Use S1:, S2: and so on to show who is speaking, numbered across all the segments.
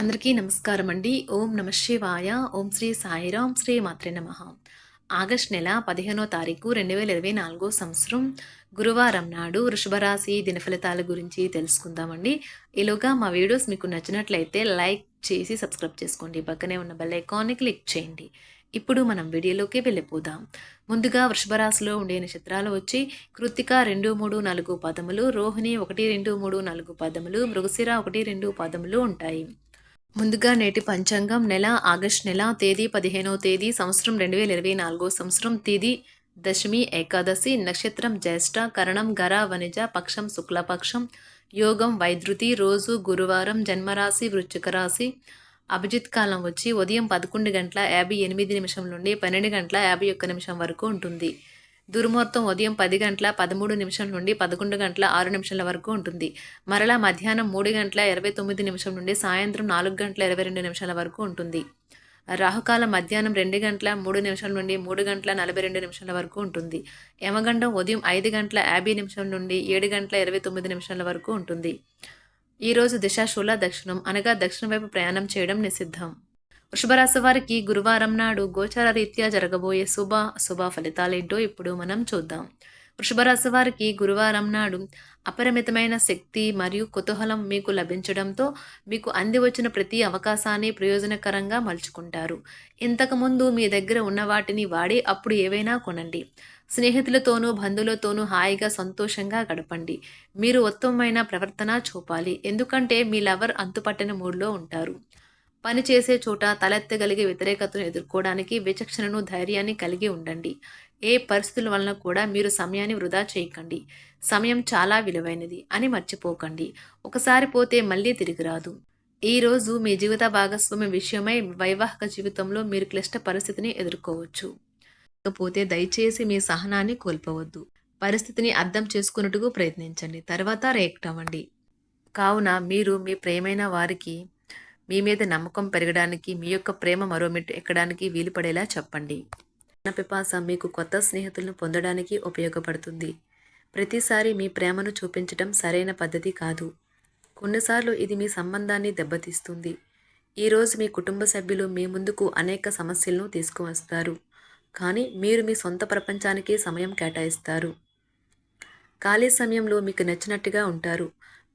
S1: అందరికీ నమస్కారం అండి ఓం నమ శివాయ. ఓం శ్రీ సాయిరాం శ్రీ మాత్రే నమ. ఆగస్ట్ నెల పదిహేనో తారీఖు రెండు వేల ఇరవై నాలుగో సంవత్సరం గురువారం నాడు వృషభరాశి దినఫలితాల గురించి తెలుసుకుందామండి. ఈలోగా మా వీడియోస్ మీకు నచ్చినట్లయితే లైక్ చేసి సబ్స్క్రైబ్ చేసుకోండి. పక్కనే ఉన్న బెల్ ఐకాన్ని క్లిక్ చేయండి. ఇప్పుడు మనం వీడియోలోకి వెళ్ళిపోదాం. ముందుగా వృషభరాశిలో ఉండే నక్షత్రాలు వచ్చి కృత్తిక రెండు మూడు నాలుగు పదములు రోహిణి ఒకటి రెండు మూడు నాలుగు పదములు మృగశిర ఒకటి రెండు పదములు ఉంటాయి. ముందుగా నేటి పంచాంగం నెల ఆగస్ట్ నెల తేదీ పదిహేనవ తేదీ సంవత్సరం రెండు వేల ఇరవై నాలుగో సంవత్సరం తేదీ దశమి ఏకాదశి నక్షత్రం జ్యేష్ఠ కరణం గర వనిజ పక్షం శుక్లపక్షం యోగం వైద్యుతి రోజు గురువారం జన్మరాశి వృశ్చిక రాశి. అభిజిత్ కాలం వచ్చి ఉదయం పదకొండు గంటల యాభై ఎనిమిది నిమిషం నుండి పన్నెండు గంటల యాభై ఒక్క నిమిషం వరకు ఉంటుంది. దుర్ముహూర్తం ఉదయం పది గంటల పదమూడు నిమిషం నుండి పదకొండు గంటల ఆరు నిమిషాల వరకు ఉంటుంది. మరలా మధ్యాహ్నం మూడు గంటల ఇరవై తొమ్మిది నిమిషం నుండి సాయంత్రం నాలుగు గంటల ఇరవై రెండు నిమిషాల వరకు ఉంటుంది. రాహుకాలం మధ్యాహ్నం రెండు గంటల మూడు నిమిషాల నుండి మూడు గంటల నలభై రెండు నిమిషాల వరకు ఉంటుంది. యమగండం ఉదయం ఐదు గంటల యాభై నిమిషం నుండి ఏడు గంటల ఇరవై తొమ్మిది నిమిషాల వరకు ఉంటుంది. ఈరోజు దిశాశూల దక్షిణం అనగా దక్షిణ వైపు ప్రయాణం చేయడం నిషిద్ధం. వృషభరాశి వారికి గురువారం నాడు గోచార రీత్యా జరగబోయే శుభ అశుభ ఫలితాలేంటో ఇప్పుడు మనం చూద్దాం. వృషభరాశి వారికి గురువారం నాడు అపరిమితమైన శక్తి మరియు కుతూహలం మీకు లభించడంతో మీకు అంది వచ్చిన ప్రతి అవకాశాన్ని ప్రయోజనకరంగా మలుచుకుంటారు. ఇంతకుముందు మీ దగ్గర ఉన్న వాటిని వాడి అప్పుడు ఏవైనా కొనండి. స్నేహితులతోనూ బంధువులతోనూ హాయిగా సంతోషంగా గడపండి. మీరు ఉత్తమమైన ప్రవర్తన చూపాలి. ఎందుకంటే మీ లవర్ అంతుపట్టని మూడ్లో ఉంటారు. పని చేసే చోట తలెత్తగలిగే వ్యతిరేకతను ఎదుర్కోవడానికి విచక్షణను ధైర్యాన్ని కలిగి ఉండండి. ఏ పరిస్థితుల వలన కూడా మీరు సమయాన్ని వృధా చేయకండి. సమయం చాలా విలువైనది అని మర్చిపోకండి. ఒకసారి పోతే మళ్ళీ తిరిగి రాదు. ఈరోజు మీ జీవిత భాగస్వామి విషయమై వైవాహిక జీవితంలో మీరు క్లిష్ట పరిస్థితిని ఎదుర్కోవచ్చు. కాకపోతే దయచేసి మీ సహనాన్ని కోల్పోవద్దు. పరిస్థితిని అర్థం చేసుకున్నట్టుగా ప్రయత్నించండి. తర్వాత రియాక్ట్ అవ్వండి. కావున మీరు మీ ప్రేమైన వారికి మీ మీద నమ్మకం పెరగడానికి మీ యొక్క ప్రేమ మరో మెట్టు ఎక్కడానికి వీలు పడేలా చెప్పండి పిపాస మీకు కొత్త స్నేహితులను పొందడానికి ఉపయోగపడుతుంది. ప్రతిసారి మీ ప్రేమను చూపించడం సరైన పద్ధతి కాదు. కొన్నిసార్లు ఇది మీ సంబంధాన్ని దెబ్బతీస్తుంది. ఈరోజు మీ కుటుంబ సభ్యులు మీ ముందుకు అనేక సమస్యలను తీసుకువస్తారు. కానీ మీరు మీ సొంత ప్రపంచానికి సమయం కేటాయిస్తారు. ఖాళీ సమయంలో మీకు నచ్చినట్టుగా ఉంటారు.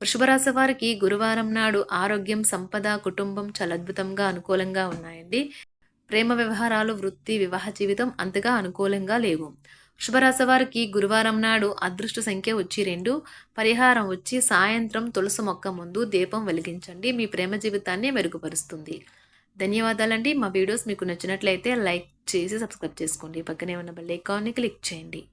S1: వృషభరాశి వారికి గురువారం నాడు ఆరోగ్యం సంపద కుటుంబం చాలా అద్భుతంగా అనుకూలంగా ఉన్నాయండి. ప్రేమ వ్యవహారాలు వృత్తి వివాహ జీవితం అంతగా అనుకూలంగా లేవు. వృషభరాశి వారికి గురువారం నాడు అదృష్ట సంఖ్య వచ్చి రెండు పరిహారం వచ్చి సాయంత్రం తులసి మొక్క ముందు దీపం వెలిగించండి. మీ ప్రేమ జీవితాన్ని మెరుగుపరుస్తుంది. ధన్యవాదాలండి. మా వీడియోస్ మీకు నచ్చినట్లయితే లైక్ చేసి సబ్స్క్రైబ్ చేసుకోండి. పక్కనే ఉన్న బెల్ ఐకాన్ని క్లిక్ చేయండి.